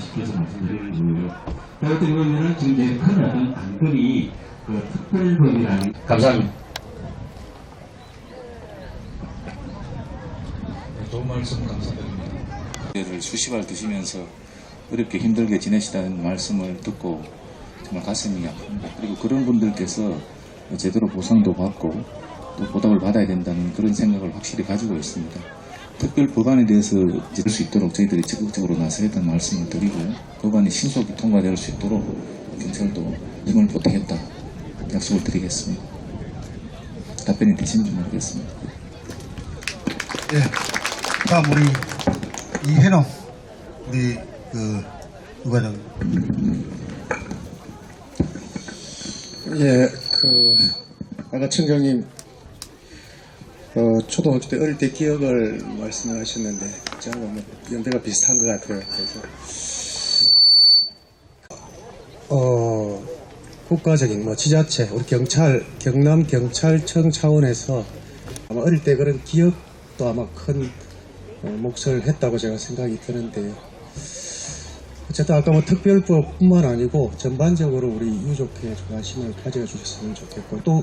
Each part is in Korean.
시켜서 말씀드리는 거고요. 제가 어떻게 보면은 지금 예컨대 어떤 안건이 그 특별법이라는 감사합니다. 좋은 말씀 감사드립니다. 를 수시발 드시면서 어렵게 힘들게 지내시다는 말씀을 듣고 정말 가슴이 아픕니다. 그리고 그런 분들께서 제대로 보상도 받고 또 보답을 받아야 된다는 그런 생각을 확실히 가지고 있습니다. 특별 법안에 대해서 이제 될수 있도록 저희들이 적극적으로 나서겠다는 말씀을 드리고요. 법안이 신속히 통과될 수 있도록 경찰도 힘을 보태겠다 약속을 드리겠습니다. 답변이 되신지 모르겠습니다. 예. 다음 우리 이해노 우리 그 누가장 예, 그 아까 청장님 어, 초등학교 때 어릴 때 기억을 말씀을 하셨는데 저하고 뭐 연배가 비슷한 것 같아요. 그래서 어, 국가적인 뭐 지자체 우리 경찰 경남 경찰청 차원에서 아마 어릴 때 그런 기억도 아마 큰 어, 몫을 했다고 제가 생각이 드는데요. 어쨌든 아까 뭐 특별법뿐만 아니고 전반적으로 우리 유족에 좀 관심을 가져주셨으면 좋겠고 또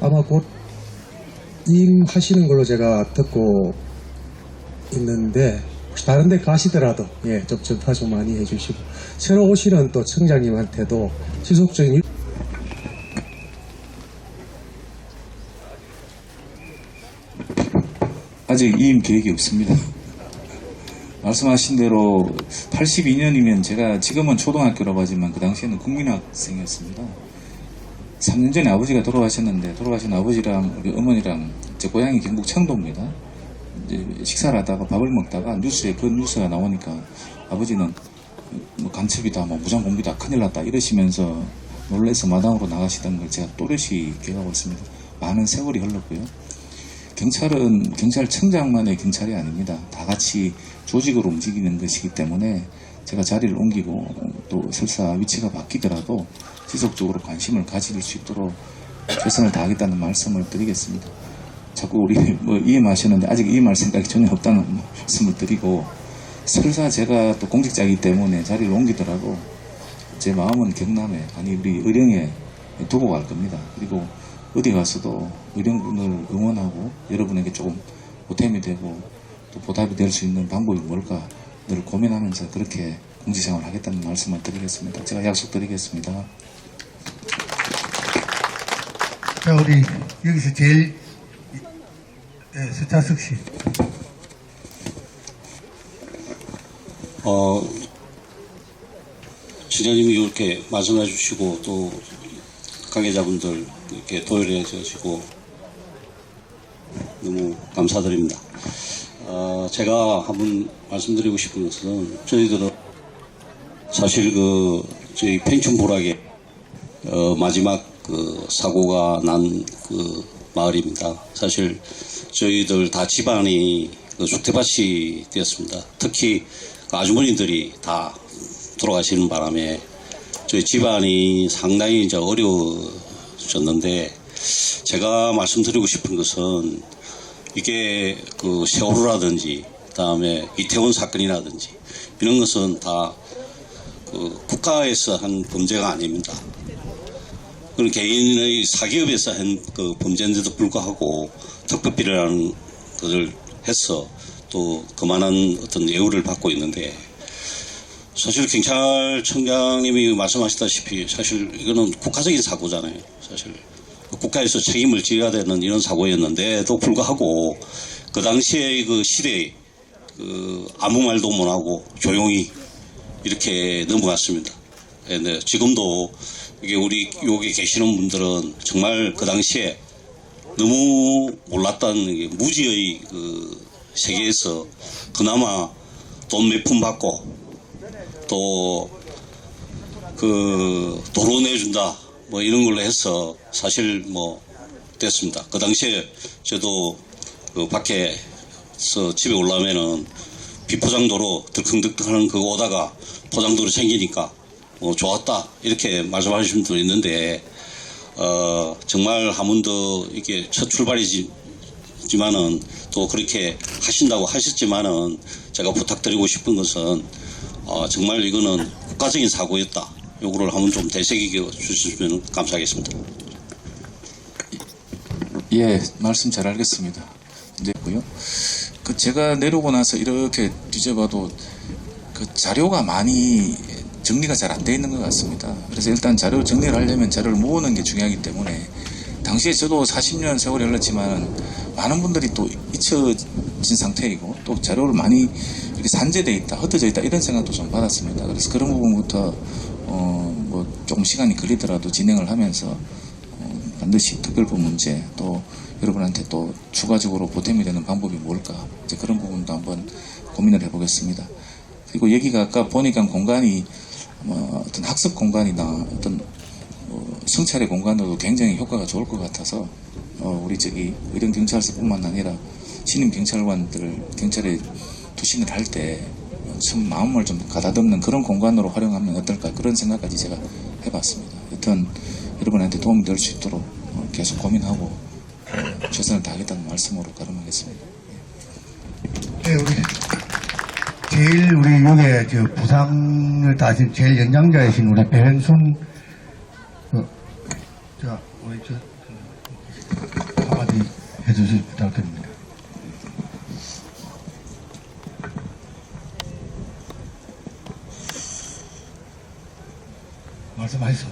아마 곧 임하시는 걸로 제가 듣고 있는데 혹시 다른 데 가시더라도 예, 좀 전파 좀 많이 해주시고 새로 오시는 또 청장님한테도 지속적인 일- 아직 이임 계획이 없습니다. 말씀하신 대로 82년이면 제가 지금은 초등학교라고 하지만 그 당시에는 국민학생이었습니다. 3년 전에 아버지가 돌아가셨는데 돌아가신 아버지랑 우리 어머니랑 제 고향이 경북 청도입니다. 이제 식사를 하다가 밥을 먹다가 뉴스에 그 뉴스가 나오니까 아버지는 뭐 간첩이다, 뭐 무장공비다, 큰일 났다 이러시면서 놀라서 마당으로 나가시던 걸 제가 또렷이 기억하고 있습니다. 많은 세월이 흘렀고요. 경찰은 경찰청장만의 경찰이 아닙니다. 다 같이 조직으로 움직이는 것이기 때문에 제가 자리를 옮기고 또 설사 위치가 바뀌더라도 지속적으로 관심을 가질 수 있도록 최선을 다하겠다는 말씀을 드리겠습니다. 자꾸 우리 뭐 이임하시는데 아직 이임할 생각이 전혀 없다는 말씀을 드리고 설사 제가 또 공직자이기 때문에 자리를 옮기더라도 제 마음은 경남에 아니 우리 의령에 두고 갈 겁니다. 그리고 어디 가서도 의령군을 응원하고 여러분에게 조금 보탬이 되고 또 보답이 될 수 있는 방법이 뭘까 늘 고민하면서 그렇게 공직생활을 하겠다는 말씀을 드리겠습니다. 제가 약속드리겠습니다. 자 우리 여기서 제일 예, 서차석 씨 어, 지자님이 이렇게 말씀해 주시고 또 관계자분들 이렇게 도열해 주시고 너무 감사드립니다. 어, 제가 한번 말씀드리고 싶은 것은 저희들은 사실 그 저희 펜션 보락에 어, 마지막 그 사고가 난 그 마을입니다. 사실 저희들 다 집안이 그 주택밭이 되었습니다. 특히 그 아주머니들이 다 돌아가시는 바람에 저희 집안이 상당히 이제 어려워졌는데 제가 말씀드리고 싶은 것은 이게 그 세월호라든지 그다음에 이태원 사건이라든지 이런 것은 다 그 국가에서 한 범죄가 아닙니다. 그런 개인의 사기업에서 한 그 범죄인데도 불구하고 특급비라는 것을 해서 또 그만한 어떤 예우를 받고 있는데 사실 경찰청장님이 말씀하셨다시피 사실 이거는 국가적인 사고잖아요. 사실 국가에서 책임을 져야 되는 이런 사고였는데도 불구하고 그 당시에 그 시대에 그 아무 말도 못 하고 조용히 이렇게 넘어갔습니다. 예, 네, 지금도 이게 우리 여기 계시는 분들은 정말 그 당시에 너무 몰랐던 무지의 그 세계에서 그나마 돈 몇 푼 받고 또 그 도로 내준다 뭐 이런 걸로 해서 사실 뭐 됐습니다. 그 당시에 저도 그 밖에서 집에 올라오면은 비포장도로 들컹들컹하는 그거 오다가 포장도로 생기니까 뭐 좋았다 이렇게 말씀하시는 분도 있는데 어 정말 더 이게 첫 출발이지만은 또 그렇게 하신다고 하셨지만은 제가 부탁드리고 싶은 것은 어, 정말 이거는 국가적인 사고였다. 요거를 한번 좀 되새겨 주시면 감사하겠습니다. 예, 말씀 잘 알겠습니다. 이제고요. 그 제가 내려오고 나서 이렇게 뒤져봐도 그 자료가 많이 정리가 잘 안 돼 있는 것 같습니다. 그래서 일단 자료 정리를 하려면 자료를 모으는 게 중요하기 때문에 당시에 저도 40년 세월이 흘렀지만 많은 분들이 또 잊혀진 상태이고 또 자료를 많이 이렇게 산재돼 있다, 흩어져 있다 이런 생각도 좀 받았습니다. 그래서 그런 부분부터 어 뭐 조금 시간이 걸리더라도 진행을 하면서 어, 반드시 특별법 문제 또 여러분한테 또 추가적으로 보탬이 되는 방법이 뭘까 이제 그런 부분도 한번 고민을 해보겠습니다. 그리고 여기가 아까 보니까 공간이 뭐 어떤 학습 공간이나 어떤 어, 성찰의 공간으로도 굉장히 효과가 좋을 것 같아서 어, 우리 저기 의령 경찰서뿐만 아니라 신임 경찰관들 경찰에 투신을 할 때 참 마음을 좀 가다듬는 그런 공간으로 활용하면 어떨까 그런 생각까지 제가 해봤습니다. 여튼 여러분한테 도움이 될 수 있도록 어, 계속 고민하고 어, 최선을 다하겠다는 말씀으로 가름하겠습니다. 네, 우리 제일 우리 여기에 저 부상을 다신 제일 연장자이신 우리 배현순 그, 자 우리 저, 저 한마디 해주시 부탁드립니다. 말씀하시죠.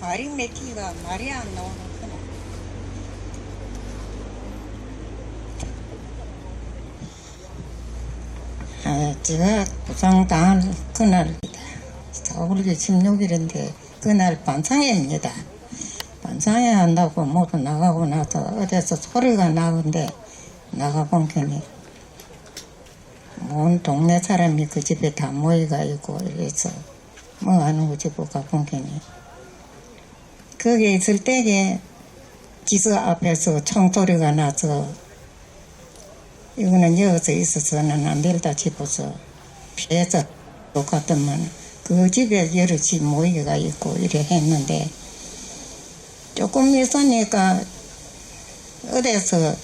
말이 맺기가 말이 안 나오는구나. 아, 제가 부상당한 그날입니다. 4월 16일인데 그날 반상회입니다. 반상회 한다고 모두 나가고 나서 어디서 소리가 나는데 나가본 게니 온 동네 사람이 그 집에 다 모여가 있고 이래서 뭐 하는 거 집에 가본 게니. 거기 있을 때에 기수 앞에서 총소리가 나서 이거는 여기서 있어서는 안 될다 싶어서 피해서 똑같으면 그 집에 여럿이 모이가 있고 이래 했는데 조금 있으니까 어디서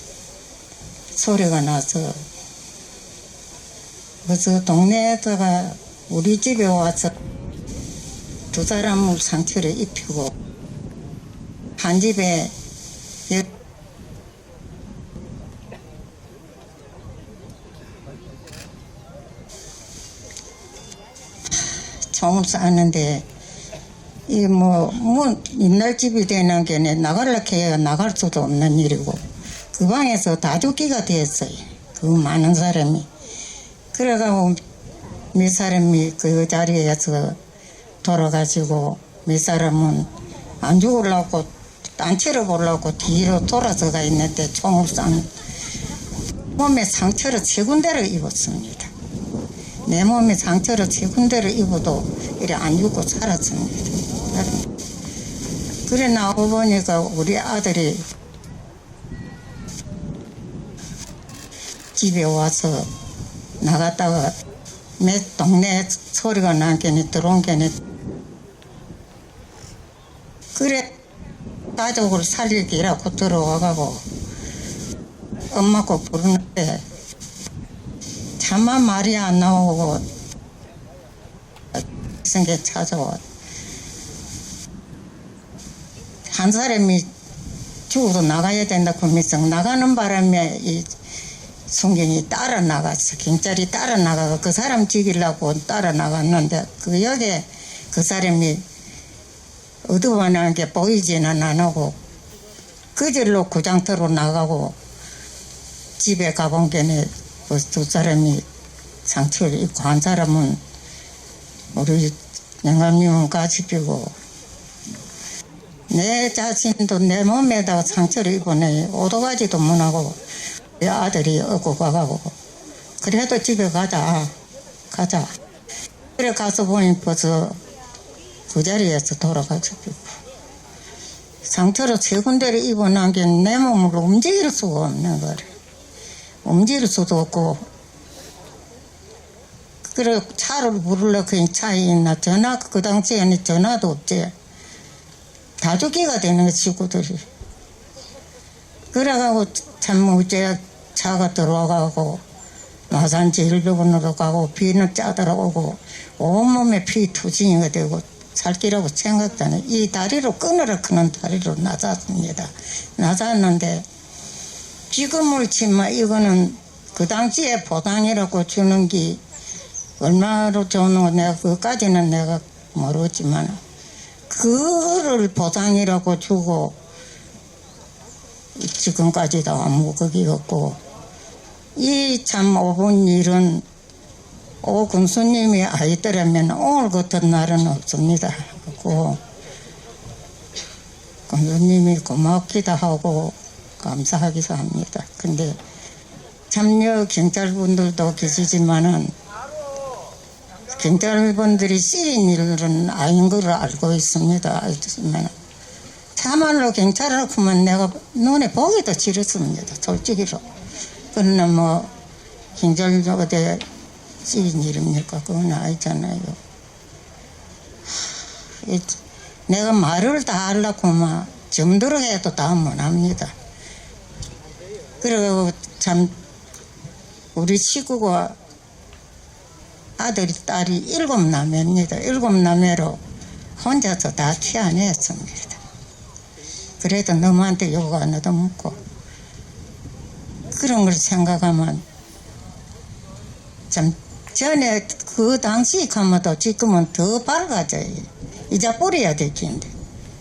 소리가 나서 그래서 동네에다가 우리 집에 와서 두 사람 상처를 입히고 한 집에 여- 총을 쐈는데 이뭐뭐 옛날 집이 되는 게 나가려고 해야 나갈 수도 없는 일이고. 그 방에서 다 죽기가 됐어요. 그 많은 사람이 그래가고 몇 사람이 그 자리에서 돌아가지고 몇 사람은 안 죽으려고 안 치러보려고 뒤로 돌아서가 있는데 총을 쏜 몸에 상처를 세 군데를 입었습니다. 내 몸에 상처를 세 군데를 입어도 이래 안 죽고 살았습니다. 그래 나오고 보니까 우리 아들이 집에 와서 나갔다가 몇 동네 소리가 난 게니 들어온 게니. 그래 가족을 살리기라고 들어와가고 엄마고 부르는데 차마 말이 안 나오고 생게 찾아와. 한 사람이 죽어도 나가야 된다 그러면서 나가는 바람에 이 순경이 따라 나갔어. 경찰이 따라 나가고 그 사람 죽이려고 따라 나갔는데 그 역에 그 사람이 어두워나는 게 보이지는 안 하고 그 절로 구장터로 나가고 집에 가본 게네 그두 사람이 상처를 입고 한 사람은 우리 영감님은 가집이고 내 자신도 내 몸에다가 상처를 입어내 오도가지도 못하고 내 아들이 얻고 가가고. 그래도 집에 가자. 가자. 그래 가서 보니 벌써 그 자리에서 돌아가지고 상처를 세 군데를 입어난 게 내 몸을 움직일 수가 없는 거래. 움직일 수도 없고. 그래 차를 부르려 그냥 차에 있나 전화 그 당시에는 전화도 없지. 다 죽기가 되는 식구들이. 그래가고 참 어째 차가 들어와가고 마산 제일병원으로 가고 비는 짜들어오고 온몸에 피 투진이가 되고 살기라고 해. 이 다리로 끊으러 크는 다리로 낮았습니다. 낮았는데 지금을 치면 이거는 그 당시에 보상이라고 주는 게 얼마로 주는 거 내가 그까지는 내가 모르지만 그거를 보상이라고 주고 지금까지도 아무 그게 없고 이 참 오분 일은 오 군수님이 아니더라면 오늘 같은 날은 없습니다. 그 군수님이 고맙기도 하고 감사하기도 합니다. 근데 참여 경찰분들도 계시지만은 경찰분들이 쓰인 일은 아닌 걸 알고 있습니다. 알지만 참말로 경찰을 보면 내가 눈에 보기도 싫었습니다. 솔직히로. 그러나 뭐 경찰조대 쓰인 일입니까? 그건 이- 내가 말을 다 하려고 막 점들어 해도 다 못합니다. 그리고 참 우리 식구가 아들이 딸이 일곱 남매입니다. 일곱 남매로 혼자서 다 키워냈습니다. 그래도 너무한테 욕 안 얻어먹고 그런 걸 생각하면 참 전에 그 당시 가면도 지금은 더 밝아져요. 이제 뿌려야 될 긴데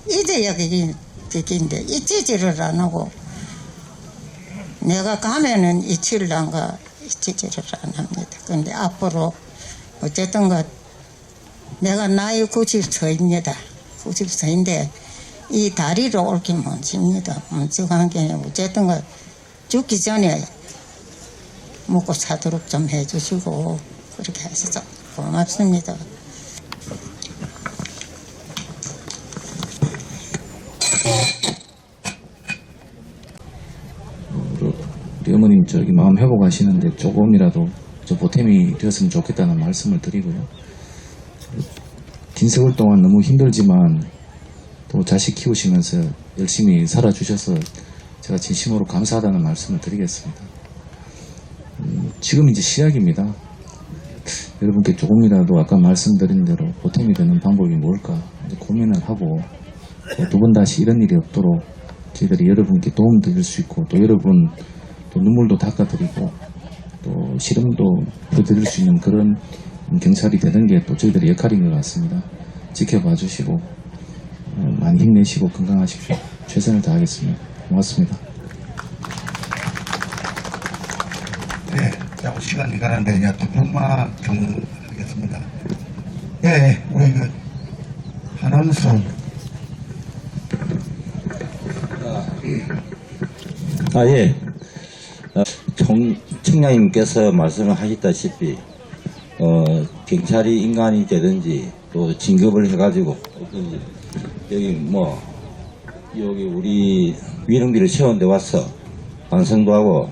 이제야 그게 되긴데 잊지를 안 하고 내가 가면은 잊지를 안 가, 잊지를 안 합니다. 근데 앞으로 어쨌든 그 내가 나이 90서입니다. 90서인데 이 다리로 옳게 못 집니다. 못지한 게 어쨌든 그 죽기 전에 먹고 사도록 좀 해주시고 그렇게 하셔서 고맙습니다. 우리 어머님 저기 마음 회복하시는데 조금이라도 저 보탬이 되었으면 좋겠다는 말씀을 드리고요. 긴 세월 동안 너무 힘들지만 또 자식 키우시면서 열심히 살아주셔서 제가 진심으로 감사하다는 말씀을 드리겠습니다. 음, 지금 이제 시작입니다. 여러분께 조금이라도 아까 말씀드린 대로 보탬이 되는 방법이 뭘까 고민을 하고 두 번 다시 이런 일이 없도록 저희들이 여러분께 도움 드릴 수 있고 또 여러분 또 눈물도 닦아드리고 또 시름도 풀어드릴 수 있는 그런 경찰이 되는 게 또 저희들의 역할인 것 같습니다. 지켜봐 주시고 어, 많이 힘내시고 건강하십시오. 최선을 다하겠습니다. 고맙습니다. 네, 자꾸 시간이 가는데 이제 두 분만 경하겠습니다. 예, 예, 우리 그 한원수 아, 예. 어, 청, 청량님께서 말씀을 하셨다시피, 어, 경찰이 인간이 되든지, 또 진급을 해가지고, 어떤지, 여기 뭐, 여기 우리 위능비를 채운데 와서, 반성도 하고,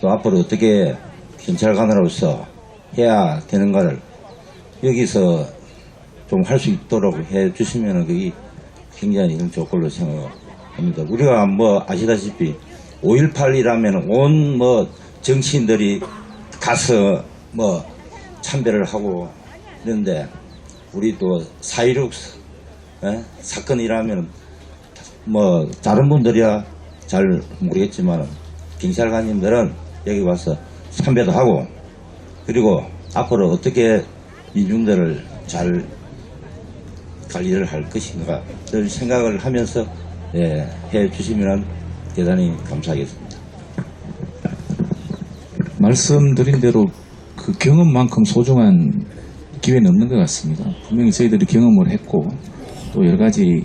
또 앞으로 어떻게 경찰관으로서 해야 되는가를 여기서 좀 할 수 있도록 해 주시면 그게 굉장히 걸로 생각합니다. 우리가 뭐 아시다시피 5.18이라면 온 뭐 정치인들이 가서 뭐 참배를 하고 이런데 우리 또4.16 예? 사건이라면 뭐 다른 분들이야 잘 모르겠지만 경찰관님들은 여기 와서 참배도 하고 그리고 앞으로 어떻게 민중들을 잘 관리를 할 것인가를 생각을 하면서 예, 해 주시면 대단히 감사하겠습니다. 말씀드린 대로 그 경험만큼 소중한 기회는 없는 것 같습니다. 분명히 저희들이 경험을 했고 또 여러 가지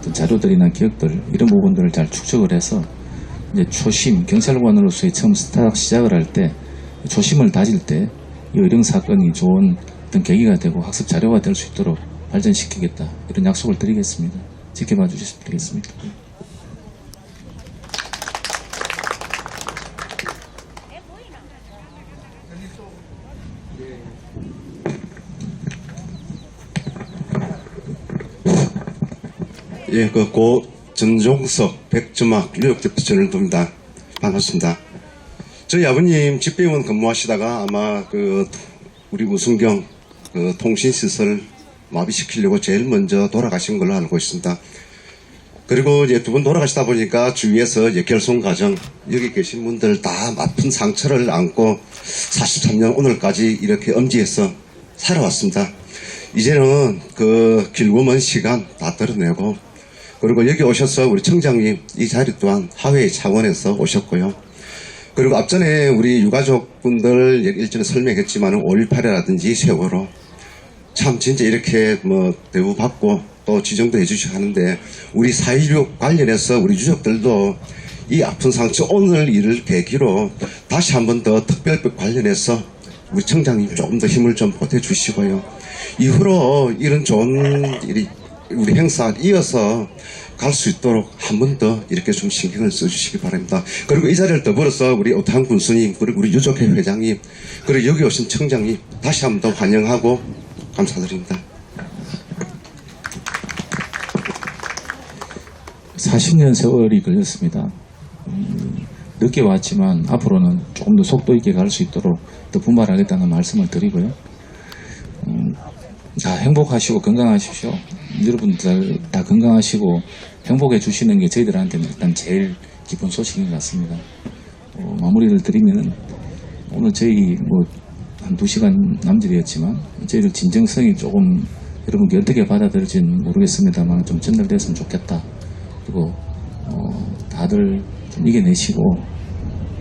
어떤 자료들이나 기억들 이런 부분들을 잘 축적을 해서 이제 초심 경찰관으로서의 처음 스타트 시작을 할 때 초심을 다질 때 이 의령 사건이 좋은 어떤 계기가 되고 학습 자료가 될 수 있도록 발전시키겠다 이런 약속을 드리겠습니다. 지켜봐 주시면 되겠습니다. 예, 그 고 전종석 백주막 뉴욕 대표 전을도입니다. 반갑습니다. 저희 아버님 집배원 근무하시다가 아마 그 우리 우순경 그 통신시설 마비시키려고 제일 먼저 돌아가신 걸로 알고 있습니다. 그리고 이제 두 분 돌아가시다 보니까 주위에서 이제 결손 가정 여기 계신 분들 다 아픈 상처를 안고 43년 오늘까지 이렇게 엄지에서 살아왔습니다. 이제는 그 길고 먼 시간 다 덜어내고 그리고 여기 오셔서 우리 청장님 이 자리 또한 하회 차원에서 오셨고요. 그리고 앞전에 우리 유가족분들 일전에 설명했지만 5.18이라든지 세월호 참 진짜 이렇게 뭐 대우받고 또 지정도 해주시고 하는데 우리 4.16 관련해서 우리 유족들도 이 아픈 상처 오늘 일을 계기로 다시 한 번 더 특별법 관련해서 우리 청장님 조금 더 힘을 좀 보태주시고요. 이후로 이런 좋은 일이 우리 행사 이어서 갈 수 있도록 한 번 더 이렇게 좀 신경을 써주시기 바랍니다. 그리고 이 자리를 더불어서 우리 오탄 군수님 그리고 우리 유족회 회장님 그리고 여기 오신 청장님 다시 한 번 더 환영하고 감사드립니다. 40년 세월이 걸렸습니다. 음, 늦게 왔지만 앞으로는 조금 더 속도 있게 갈 수 있도록 더 분발하겠다는 말씀을 드리고요. 음, 다 행복하시고 건강하십시오. 여러분들 다 건강하시고 행복해 주시는 게 저희들한테는 일단 제일 기쁜 소식인 것 같습니다. 어, 마무리를 드리면은 오늘 저희 뭐 한 두 시간 남짓이었지만 저희들 진정성이 조금 여러분께 어떻게 받아들일지는 모르겠습니다만 좀 전달됐으면 좋겠다. 그리고 어, 다들 좀 이겨내시고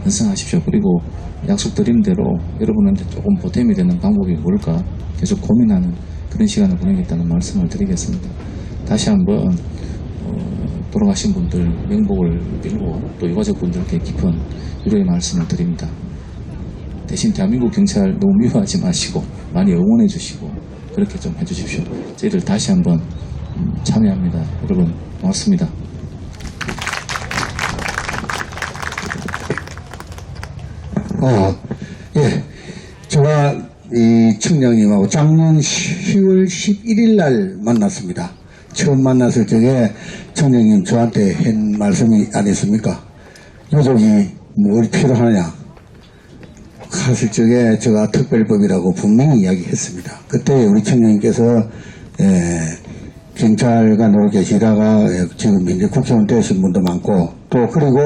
완성하십시오. 그리고 약속드린 대로 여러분한테 조금 보탬이 되는 방법이 뭘까 계속 고민하는 그런 시간을 보내겠다는 말씀을 드리겠습니다. 다시 한번 어, 돌아가신 분들 명복을 빌고 또 유가족분들께 깊은 위로의 말씀을 드립니다. 대신 대한민국 경찰 너무 미워하지 마시고 많이 응원해 주시고 그렇게 좀 해주십시오. 저희들 다시 한번 음, 참여합니다. 여러분 고맙습니다. 어, 이 청장님하고 작년 10월 11일 날 만났습니다. 처음 만났을 적에 청장님 저한테 한 말씀이 아니었습니까? 유족이 뭘 필요하느냐? 하실 적에 제가 특별법이라고 분명히 이야기했습니다. 그때 우리 청장님께서 예, 경찰관으로 계시다가 예, 지금 이제 국회의원 되신 분도 많고 또 그리고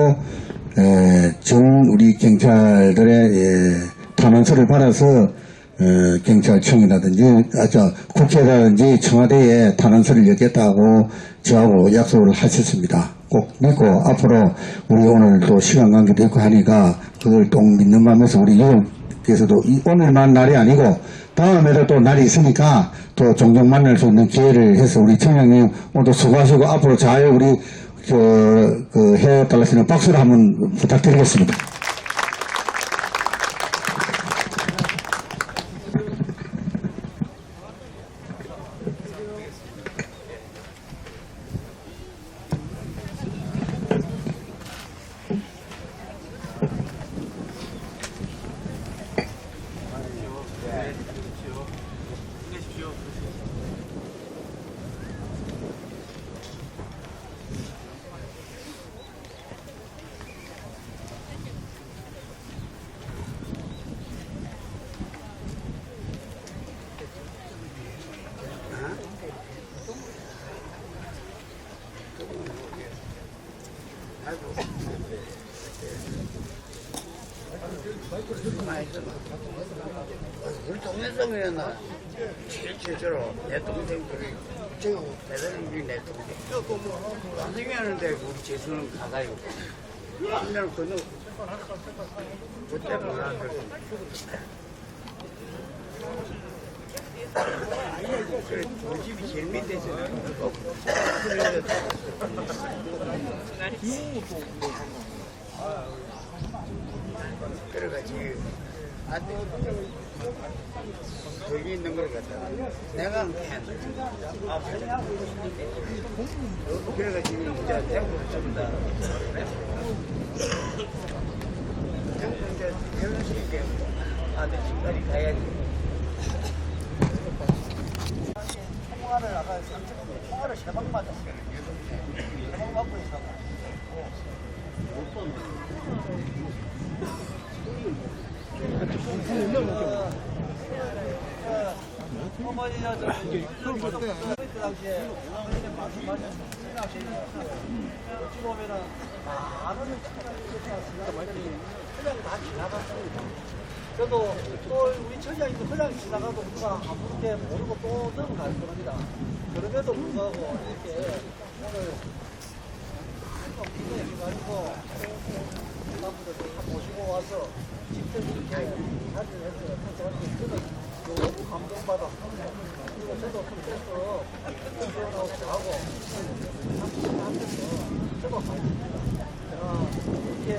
에, 전 우리 경찰들의 예, 탄원서를 받아서 어, 경찰청이라든지 아, 저 국회라든지 청와대에 탄원서를 엮겠다고 저하고 약속을 하셨습니다. 꼭 믿고 앞으로 우리 오늘 또 시간 관계도 있고 하니까 그걸 또 믿는 마음에서 우리 유족께서도 이 오늘만 날이 아니고 다음에도 또 날이 있으니까 또 종종 만날 수 있는 기회를 해서 우리 청장님 오늘도 수고하시고 앞으로 잘 우리 그, 그 해달라시는 박수를 한번 부탁드리겠습니다. 제일 최초로 내 동생들이 대단한 분이 내 동생. 동생이 하는데 우리 재수는 가가요 한 명은 건너 그때 몰랐는데 그래 두 집이 제일 밑에 있어요. 그래가지고 아들 거기 있는 걸 갖다가 내가 한 그래가지고 이제 대구를 좀더 이제 결혼식에 아들 집까지 가야지 통화를 아까 통화를 세 방 받았어요 세방 받고 있어 어머니야 저 그것도 그 당시에 말씀하신 어찌 보면은 많은 그냥 다 지나갔습니다. 저도 또 우리 처장님도 그냥 지나가도 누가 아무렇게 모르고 또 넘어갈 겁니다. 그럼에도 불구하고 이렇게 오늘 좀 기도해가지고 남부들 다 모시고 와서 직접 이렇게 사진을 해서 저한테 저는 너무 감동받았습니다. 그리고 저도 그래서 공부 하고 저도 하겠습니다. 제가 이렇게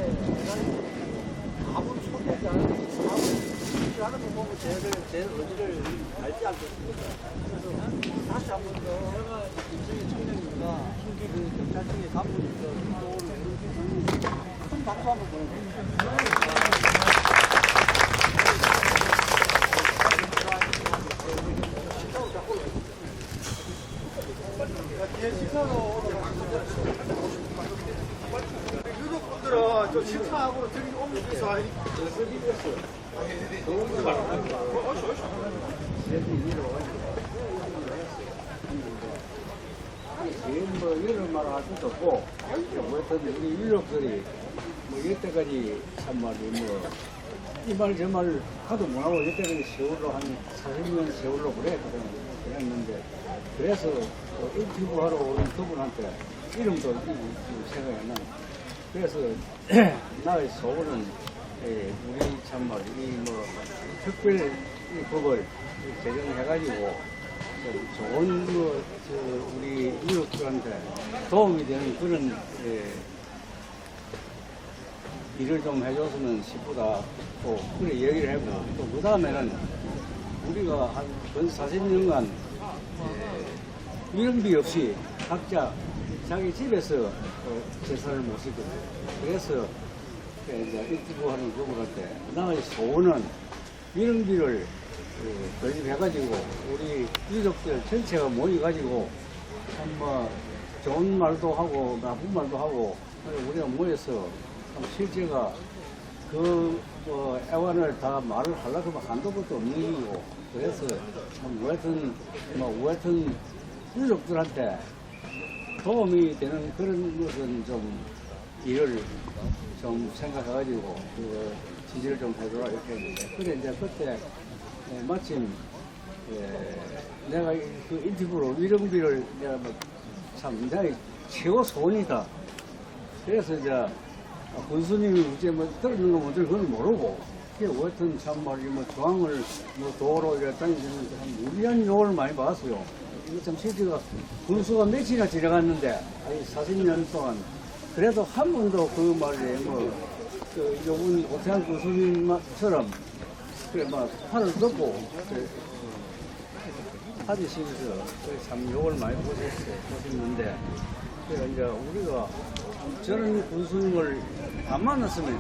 아무리 소개하지 않아도 아무리 하는 거 보고 제, 제 의지를 알지 않겠습니까? 그래서 다시 한 번더 김승희 청년님과 신기 그 경찰청의 또 오늘 큰 박수 한번 보내드립니다. 유족분들은 저 식사하고 저기 오면서 뭐 이런 말 할 수도 없고 뭐 어떤 우리 유족들이 뭐 이때까지 참 말이 뭐 이 말 저 말 하도 못하고 이때까지 세월로 한 40년 세월로 그래 그랬는데 그래서 그 인터뷰하러 오는 그분한테 이름도 이- 이 생각이 안 나. 그래서 나의 소원은 예, 우리 참말 이뭐 특별 이 법을 제정해가지고 좀 좋은 뭐, 저 우리 유족들한테 도움이 되는 그런 예, 일을 좀 해줬으면 싶다. 또 그래 얘기를 하고 또 그 다음에는 우리가 한근 40년간 예, 위험비 없이 각자 자기 집에서 어, 제사를 모시거든. 그래서 이제 인터뷰하는 그분한테 나의 소원은 위험비를 그, 건립해가지고 우리 유족들 전체가 모여가지고 참뭐 좋은 말도 하고 나쁜 말도 하고 우리가 모여서 참 실제가 그 뭐 애완을 다 말을 하려고 하면 한도 끝도 없는 일이고 그래서 참 우하튼 뭐 우하튼 유족들한테 도움이 되는 그런 것은 좀 일을 좀 생각해가지고 그 지지를 좀 해줘라 이렇게 했는데 그래 이제 그때 예, 마침 예, 내가 이- 그 인터뷰로 위령비를 내가 뭐참 나의 최고 소원이다. 그래서 이제 군수님이 이제 뭐 떨어지는 거 먼저 그걸 모르고 그게 어떤 참 말이 뭐 중앙을 뭐 도로 이렇게 다니면서 참 무리한 욕을 많이 받았어요. 이거 참 실제가 군수가 며칠이나 지나갔는데 아니 40년 동안 그래도 한 번도 그 말에 뭐그 요분 오태한 군수님처럼 그래 막 팔을 덮고 그래, 하디시면서 참 욕을 많이 보셨어요. 보셨는데 그래 이제 우리가 저런 군수님을 안 만났으면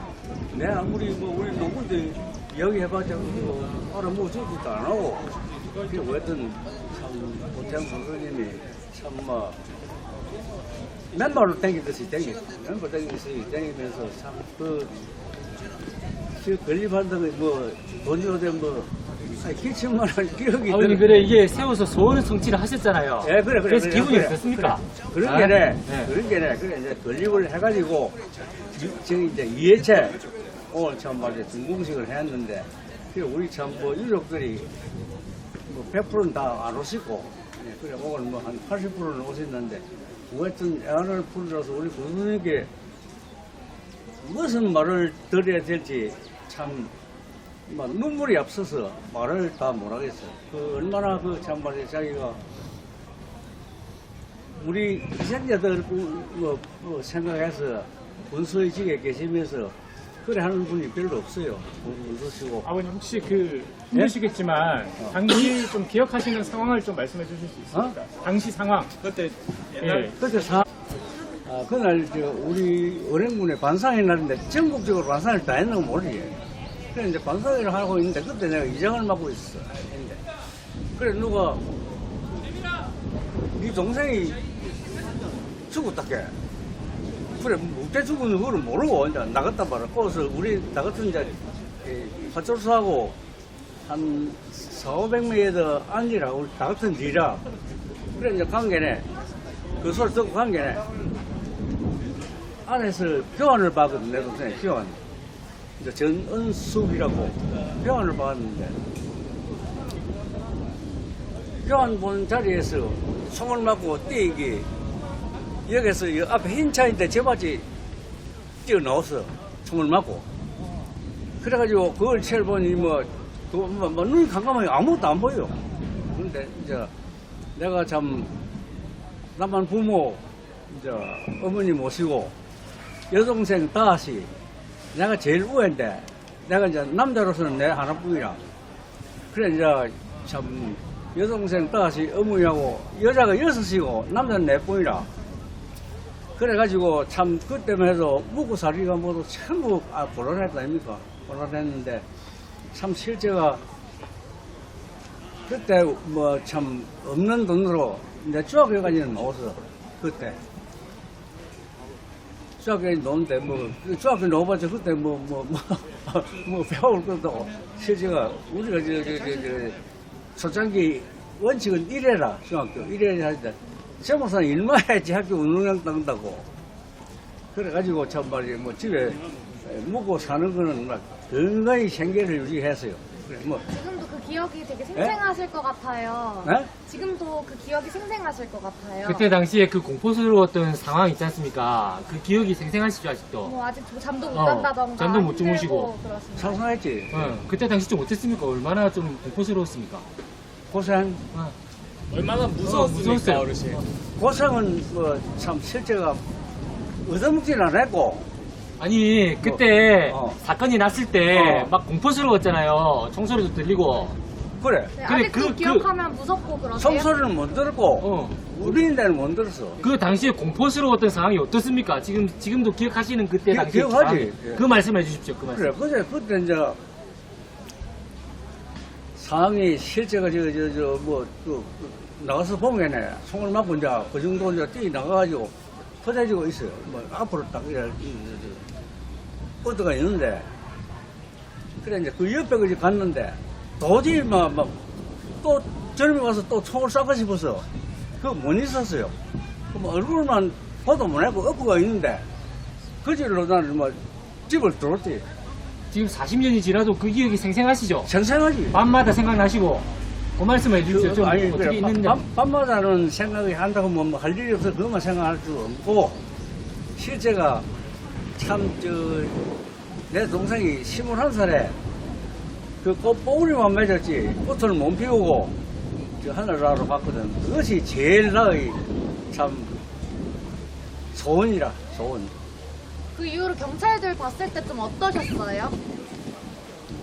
내 아무리 뭐 우리 농군들 이야기해봤자 뭐 알아보지도 안 하고. 그게 어떤 참 고창 군수님이 참뭐 맨발로 땡기듯이 땡기 맨발 땡기듯이 땡기면서 참그 그 건립한다고 뭐돈 주고 된뭐 기침만 할 기억이 아버님. 그래 이게 세워서 소원을 성취를 하셨잖아요. 예, 그래, 그래. 그래서 그래, 기분이 그래. 어떻습니까? 그래. 그런 아? 게네, 네. 그런 게네. 그래, 이제 건립을 해가지고, 이- 저기 이제 이해체, 오늘 참 말이야, 중공식을 했는데, 그 우리 참 뭐 유족들이 뭐 100%는 다 안 오시고, 예, 그래, 오늘 뭐 한 80%는 오셨는데, 어떤 애안을 풀어서 우리 군수님께 무슨 말을 드려야 될지 참, 막 눈물이 앞서서 말을 다 못하겠어요. 그 얼마나 그 참 말이야, 자기가 우리 희생자들 뭐, 뭐 생각해서 군수의직에 계시면서 그래 하는 분이 별로 없어요. 군수시고. 아버님 혹시 그 힘드시겠지만 당시 좀 기억하시는 상황을 좀 말씀해 주실 수 있습니까? 당시 상황. 그때 예. 그때 사, 아, 그날 저 우리 은행군에 반상의 날인데 전국적으로 반상을 다 했는 건 모르지. 그래 이제 반상회를 하고 있는데 그때 내가 이장을 맡고 있어. 했는데. 그래 누가 네 동생이 죽었다 게. 그래, 못대 죽은 거를 모르고 이제 나갔다 말아. 거기서 우리 나 같은 이제 파출소하고 한 4, 500m 앉으라고 다 같은 지라. 그래 이제 관계네. 그 소리 듣고 관계네. 안에서 교환을 받거든, 내 동생이 교환. 전은숙이라고 교환을 받았는데 교환 본 자리에서 총을 맞고 뛰기 여기서 이 앞에 흰 차인데 제 바지 뛰어 나왔어 총을 맞고 그래가지고 그걸 채를 보니 뭐, 그, 뭐, 뭐 눈이 깜깜하게 아무것도 안 보여. 근데 이제 내가 참 남한 부모 이제 어머니 모시고 여동생 다시 내가 제일 우애인데 내가 이제 남자로서는 내 하나뿐이라 그래 이제 참 여동생 다시 어머니하고 여자가 여섯이고 남자는 네뿐이라 그래가지고 참 그때만 해도 묵고 살기가 모두 전부 아 곤란했다 아닙니까? 곤란했는데 참 실제가 그때 뭐 참 없는 돈으로 내 중학교까지는 나왔어 그때 중학교에 노는데 뭐 중학교 나와봤자 그때 뭐 뭐 뭐 뭐 배울 것도 실제가 우리가 저저저 저, 초창기 원칙은 1회라 중학교. 1회 할때 세무사는 일만 해야지 학교 운영장 딴다고. 그래가지고 참 말이야 뭐 집에 묵고 사는 거는 막 건강히 생계를 유지했어요. 그래 뭐그 기억이 되게 생생하실 것 같아요. 네? 지금도 그 기억이 생생하실 것 같아요. 그때 당시에 그 공포스러웠던 상황 있지 않습니까? 그 기억이 생생하시죠 아직도? 뭐 아직 잠도 못 어, 잔다던가 잠도 못 힘들고 주무시고. 그렇습니다. 상상했지 어, 그때 당시 좀 어땠습니까? 얼마나 좀 공포스러웠습니까? 고생 얼마나 무서웠습니까 어르신? 고생은 뭐 참 실제가 얻어먹지는 않았고 아니 그때 어. 사건이 났을 때 어. 막 공포스러웠잖아요. 총소리도 들리고. 그래 네, 그래, 아직도 그- 그- 기억하면 무섭고 그러세요? 총소리는 못 들었고 어. 우리인데는 못 들었어 그 당시에 공포스러웠던 상황이 어떻습니까? 지금 지금도 기억하시는 그때 기- 당시 기억하지. 상황. 예. 그 말씀해 주십시오. 그 말씀. 그래 그때 이제 상황이 실제가 저저저뭐 그, 그 나가서 보면네 총을 맞고 이제 그 정도 이제 뛰어 나가가지고 퍼져지고 있어요. 뭐 앞으로 딱 이래 버드가 있는데 그래 이제 그 옆에 그지 갔는데 도저히 막막또 저놈이 와서 또 총을 쏴고 싶어서 그거 못 있었어요. 그럼 얼굴만 봐도 못 하고 엎어가 있는데 그 길로 나는 뭐 집을 들어왔지. 지금 40년이 지나도 그 기억이 생생하시죠? 생생하지. 밤마다 생각나시고 그 말씀해 주십시오. 그, 좀 아니, 어떻게 그래, 있는데. 밤, 밤마다는 생각이 한다고 뭐 할 일이 없어 그것만 생각할 수 없고 실제가 참 저 내 동생이 21살에 그 꽃 뽀글이만 맺었지 꽃을 못 피우고 저 하늘나라로 갔거든 그것이 제일 나의 참 소원이라 소원 그 이후로 경찰들 봤을 때 좀 어떠셨어요?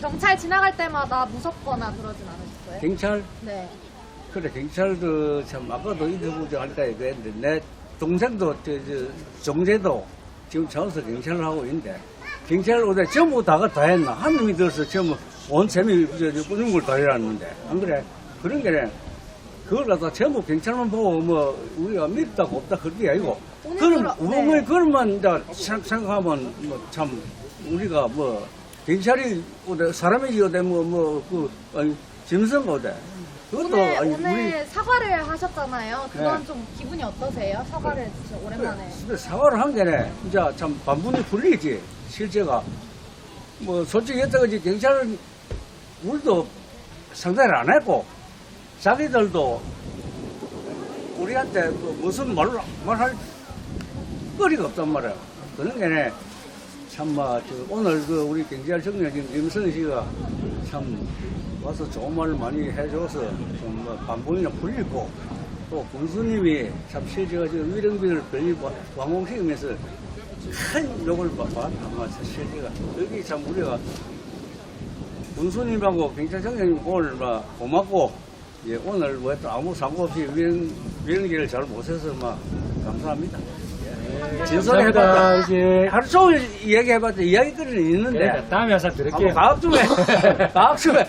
경찰 지나갈 때마다 무섭거나 그러진 않으셨어요? 경찰 네. 그래 경찰도 참 아까도 인터뷰 할까 그랬는데 내 동생도 저, 저 정재도 지금 차원서 경찰을 하고 있는데 경찰 오대 전부 다가 다 했나? 한 놈이 들어서 전부 온 재미 꾸는 걸다 해놨는데 안 그래? 그런 게 그걸 갖다 전부 경찰만 보고 뭐 우리가 밉다고 없다 그런 게 아니고 들어- 우엉의 네. 그런만 이제 생- 생각하면 뭐 참 우리가 뭐 경찰이 오대 사람이 오대 뭐뭐그 짐승 오대 그것도 오늘, 아니 오늘 우리 사과를 하셨잖아요. 그건 네. 좀 기분이 어떠세요? 사과를 진짜 오랜만에. 근데 사과를 한 게네 이제 참 반분이 풀리지 실제가 뭐 솔직히 여태까지 경찰은 우리도 상대를 안 했고 자기들도 우리한테 뭐 무슨 말로 말할 거리가 없단 말이야 그런 게네 참뭐 오늘 그 우리 경찰 청년진 임선 씨가 참 와서 좋은 말을 많이 해줘서 좀뭐 반분이나 풀리고 또 군수님이 참 실제가 지금 위령비를 별리 왕공시키면서 큰 욕을 말이야 실제가 여기 참 우리가 군수님하고 경찰청장님 오늘 막 고맙고 예, 오늘 뭐또 아무 사고 없이 위령, 위령기를 잘 못해서 막 감사합니다. 감사합니다. 이제 하루 종일 이야기해봤자 이야기거리는 있는데 그러니까 다음에 한번 드릴게요. 한번 가업 좀 해. 가업 좀 해.